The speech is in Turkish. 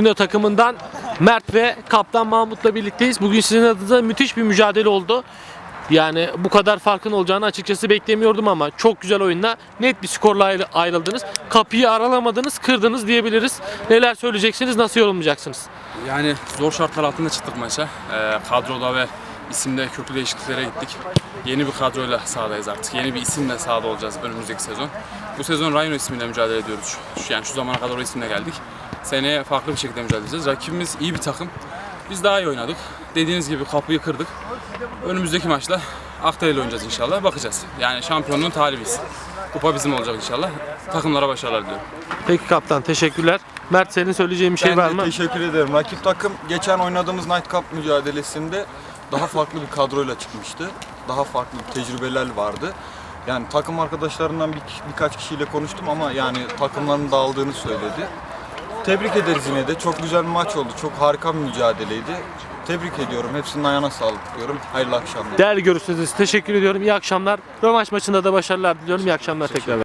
Rino takımından Mert ve Kaptan Mahmut'la birlikteyiz. Bugün sizin adınıza müthiş bir mücadele oldu. Yani bu kadar farkın olacağını açıkçası beklemiyordum ama çok güzel oyunla net bir skorla ayrı- ayrıldınız. Kapıyı aralamadınız, kırdınız diyebiliriz. Neler söyleyeceksiniz, nasıl yorumlayacaksınız? Yani zor şartlar altında çıktık maça. Ee, kadroda ve isimde köklü değişikliklere gittik. Yeni bir kadroyla sahadayız artık. Yeni bir isimle sahada olacağız önümüzdeki sezon. Bu sezon Rhino ismiyle mücadele ediyoruz. Şu, yani şu zamana kadar o isimle geldik. Seneye farklı bir şekilde mücadele edeceğiz. Rakibimiz iyi bir takım. Biz daha iyi oynadık. Dediğiniz gibi kapıyı kırdık. Önümüzdeki maçta Akdere ile oynayacağız inşallah. Bakacağız. Yani şampiyonluğun talibiyiz. Kupa bizim olacak inşallah. Takımlara başarılar diliyorum. Peki kaptan, teşekkürler. Mert senin söyleyeceğin bir şey Ben var mı? teşekkür ederim. Rakip takım geçen oynadığımız Night Cup mücadelesinde daha farklı bir kadroyla çıkmıştı. Daha farklı tecrübeler vardı. Yani takım arkadaşlarından bir, birkaç kişiyle konuştum ama yani takımların dağıldığını söyledi. Tebrik ederiz yine de. Çok güzel bir maç oldu. Çok harika bir mücadeleydi. Tebrik ediyorum. Hepsinin ayağına sağlık diyorum. Hayırlı akşamlar. Değerli görüşleriniz teşekkür ediyorum. İyi akşamlar. Rövanş maçında da başarılar diliyorum. İyi akşamlar tekrar.